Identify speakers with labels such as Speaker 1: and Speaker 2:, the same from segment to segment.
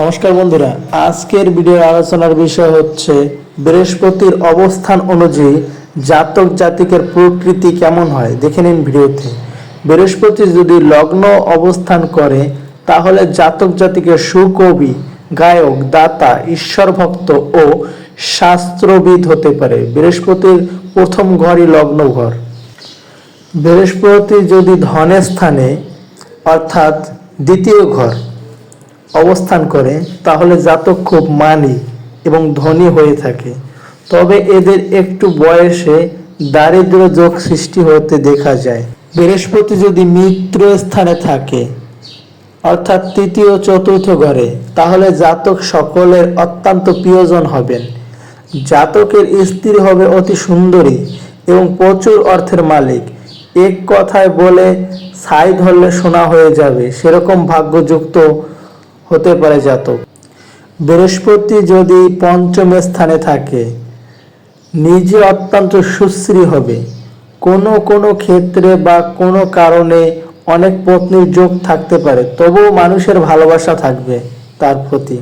Speaker 1: নমস্কার বন্ধুরা, আজকের ভিডিওর আলোচনার বিষয় হচ্ছে বৃহস্পতির অবস্থান অনুযায়ী জাতক জাতিকের প্রকৃতি কেমন হয়। দেখে নিন ভিডিওতে বৃহস্পতি যদি লগ্ন অবস্থান করে, তাহলে জাতক জাতিকের সুকবি, গায়ক, দাতা ঈশ্বর ভক্ত ও শাস্ত্রবিদ হতে পারে। বৃহস্পতির প্রথম ঘরই লগ্ন ঘর বৃহস্পতি যদি ধনের স্থানে, অর্থাৎ দ্বিতীয় ঘর অবস্থান করে, তাহলে জাতক খুব মানি এবং ধনী হয়ে থাকে। তবে এদের একটু বয়সে দারিদ্র যোগ সৃষ্টি হতে দেখা যায়। বৃহস্পতি যদি মিত্র স্থানে থাকে, অর্থাৎ তৃতীয় চতুর্থ ঘরে, তাহলে জাতক সকলের অত্যন্ত প্রিয়জন হবেন। জাতকের স্ত্রী হবে অতি সুন্দরী এবং প্রচুর অর্থের মালিক। এক কথায় বলে, ছাই ধরলে সোনা হয়ে যাবে, সেরকম ভাগ্যযুক্ত হতে পারে জাতক। বৃহস্পতি যদি পঞ্চম স্থানে থাকে, নিজে অত্যন্ত সুশ্রী হবে। কোনো কোনো ক্ষেত্রে বা কোনো কারণে অনেক পত্নীর যোগ থাকতে পারে, তবুও মানুষের ভালোবাসা থাকবে তার প্রতি।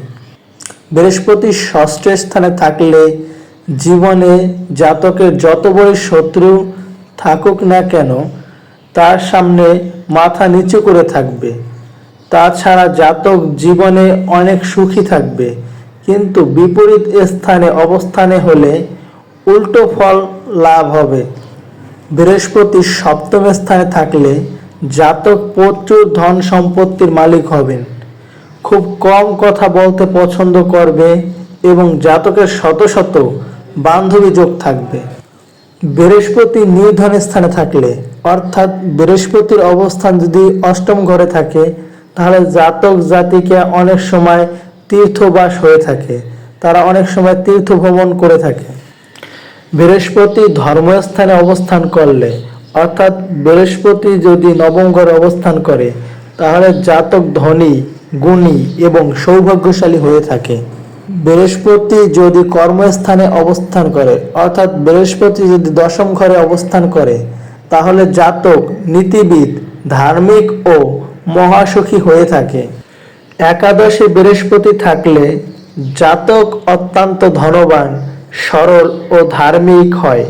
Speaker 1: বৃহস্পতি ষষ্ঠ স্থানে থাকলে জীবনে জাতকের যত বড় শত্রু থাকুক না কেন, তার সামনে মাথা নিচু করে থাকবে। তাছাড়া জাতক জীবনে অনেক সুখী থাকবে, কিন্তু বিপরীত স্থানে অবস্থানে হলে উল্টো ফল লাভ হবে। বৃহস্পতি সপ্তম স্থানে থাকলে জাতক প্রচুর ধন সম্পত্তির মালিক হবেন। খুব কম কথা বলতে পছন্দ করবে এবং জাতকের শত শত বান্ধবী যোগ থাকবে। বৃহস্পতি নির্ধন স্থানে থাকলে, অর্থাৎ বৃহস্পতির অবস্থান যদি অষ্টম ঘরে থাকে তাহলে জাতক জাতিকে অনেক সময় তীর্থবাস হয়ে থাকে। তারা অনেক সময় তীর্থ ভ্রমণ করে থাকে। বৃহস্পতি ধর্মস্থানে অবস্থান করলে, অর্থাৎ বৃহস্পতি যদি নবম ঘরে অবস্থান করে, তাহলে জাতক ধনী, গুণী এবং সৌভাগ্যশালী হয়ে থাকে। বৃহস্পতি যদি কর্মস্থানে অবস্থান করে, অর্থাৎ বৃহস্পতি যদি দশম ঘরে অবস্থান করে, তাহলে জাতক, নীতিবিদ, ধার্মিক ও মহাসুখী হয়ে থাকে। একাদশে বৃহস্পতি থাকলে জাতক অত্যন্ত ধনবান, সরল ও ধার্মিক হয়।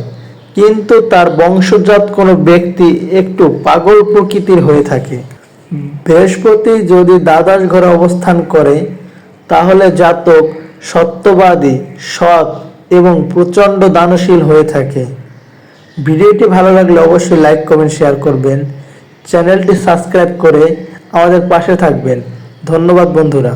Speaker 1: কিন্তু তার বংশজাত কোনো ব্যক্তি একটু পাগল প্রকৃতির হয়ে থাকে। বৃহস্পতি যদি দ্বাদশ ঘরে অবস্থান করে, তাহলে জাতক সত্যবাদী, সৎ এবং প্রচণ্ড দানশীল হয়ে থাকে। ভিডিওটি ভালো লাগলে অবশ্যই লাইক, কমেন্ট, শেয়ার করবেন। চ্যানেলটি সাবস্ক্রাইব করে আমাদের পাশে থাকবেন। ধন্যবাদ বন্ধুরা।